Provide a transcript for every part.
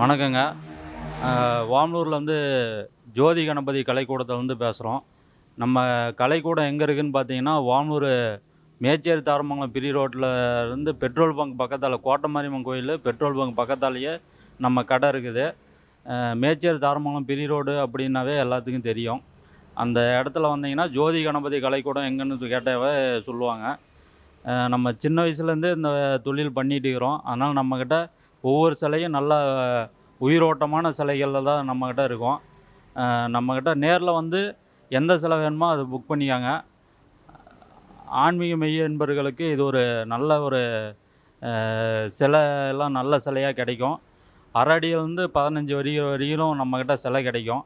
வணக்கங்க. வாமலூரில் வந்து ஜோதி கணபதி கலைக்கூடத்துலேருந்து பேசுகிறோம் நம்ம கலைக்கூடம் எங்கே இருக்குதுன்னு பார்த்தீங்கன்னா வாமலூர் மேச்சேரி தாரமங்கலம் பிரி ரோட்டில் இருந்து பெட்ரோல் பங்க் பக்கத்தால் கோட்டமாரியம்மன் கோயில் பெட்ரோல் பங்க் பக்கத்தாலேயே நம்ம கடை இருக்குது. மேச்சேரி தாரமங்கலம் பிரி ரோடு அப்படின்னாவே எல்லாத்துக்கும் தெரியும். அந்த இடத்துல வந்தீங்கன்னா ஜோதி கணபதி கலைக்கூடம் எங்கன்னு கேட்டாவே சொல்லுவாங்க. நம்ம சின்ன வயசுலேருந்தே இந்த தொழில் பண்ணிகிட்டு இருக்கிறோம். அதனால் நம்மக்கிட்ட ஒவ்வொரு சிலையும் நல்ல உயிரோட்டமான சிலைகளில் தான் நம்மக்கிட்ட இருக்கும். நம்மக்கிட்ட நேரில் வந்து எந்த சிலை வேணுமோ அதை புக் பண்ணிக்காங்க. ஆன்மீக மெய்ய என்பவர்களுக்கு இது ஒரு நல்ல ஒரு சிலை எல்லாம் நல்ல சிலையாக கிடைக்கும். அரை அடியிலேருந்து பதினஞ்சு வரி வரையிலும் நம்மக்கிட்ட சிலை கிடைக்கும்.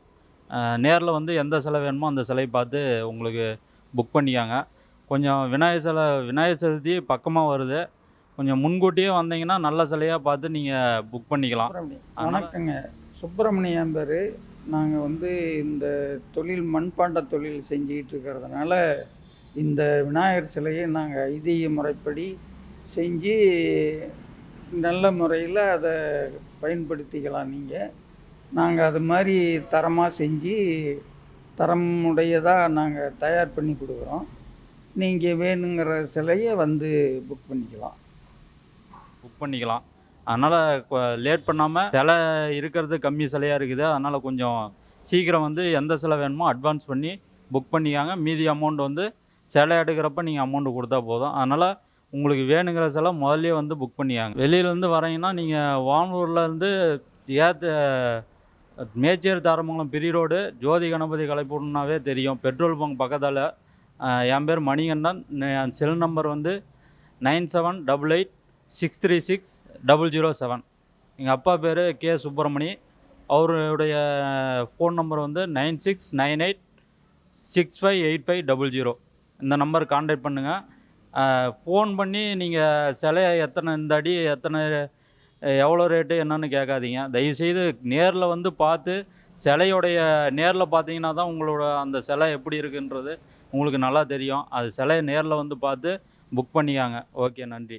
நேரில் வந்து எந்த சிலை வேணுமோ அந்த சிலை பார்த்து உங்களுக்கு புக் பண்ணிக்காங்க. கொஞ்சம் விநாயகர் சிலை விநாயகர் சதுர்த்தி பக்கமாக வருது. கொஞ்சம் முன்கூட்டியே வந்தீங்கன்னா நல்ல சிலையாக பார்த்து நீங்கள் புக் பண்ணிக்கலாம். வணக்கங்க. சுப்பிரமணியம் பேர். நாங்கள் வந்து இந்த தொழில் மண்பாண்ட தொழில் செஞ்சுக்கிட்டு இருக்கிறதுனால இந்த விநாயகர் சிலையை நாங்கள் ஐதீக முறைப்படி செஞ்சு நல்ல முறையில் அதை பயன்படுத்திக்கலாம் நீங்கள் நாங்கள் அது மாதிரி தரமாக செஞ்சு தரமுடையதாக நாங்கள் தயார் பண்ணி கொடுக்குறோம். நீங்கள் வேணுங்கிற சிலையை வந்து புக் பண்ணிக்கலாம். புக் பண்ணிக்கலாம். அதனால் லேட் பண்ணாமல் சிலை இருக்கிறது கம்மி சிலையாக இருக்குது. அதனால் கொஞ்சம் சீக்கிரம் வந்து எந்த சிலை வேணுமோ அட்வான்ஸ் பண்ணி புக் பண்ணிக்காங்க. மீதி அமௌண்ட் வந்து சிலை எடுக்கிறப்ப நீங்கள் அமௌண்ட் கொடுத்தா போதும். அதனால் உங்களுக்கு வேணுங்கிற சிலை முதல்லே வந்து புக் பண்ணியாங்க வெளியிலேருந்து வரீங்கன்னா நீங்கள் வானூர்லேருந்து ஏத்த மேச்சேரி தாரமங்கலம் பிரி ரோடு ஜோதி கணபதி கலைப்பூர்னாவே தெரியும். பெட்ரோல் பங்க் பக்கத்தால் என் பேர் மணிகண்டன். என் செல் நம்பர் வந்து nine seven double eight six three six double zero seven. எங்கள் அப்பா பேர் கே சுப்பிரமணி. அவருடைய ஃபோன் நம்பர் வந்து nine six nine eight six five eight five double zero. இந்த நம்பர் காண்டாக்ட் பண்ணுங்கள் ஃபோன் பண்ணி நீங்கள் சிலையை எத்தனை இந்த அடி எத்தனை எவ்வளோ ரேட்டு என்னன்னு கேட்காதீங்க. தயவுசெய்து நேரில் வந்து பார்த்து சிலையோடைய நேரில் பார்த்தீங்கன்னா தான் உங்களோட அந்த சிலை எப்படி இருக்குன்றது உங்களுக்கு நல்லா தெரியும். அது சிலையை நேரில் வந்து பார்த்து புக் பண்ணிக்காங்க. ஓகே நன்றி.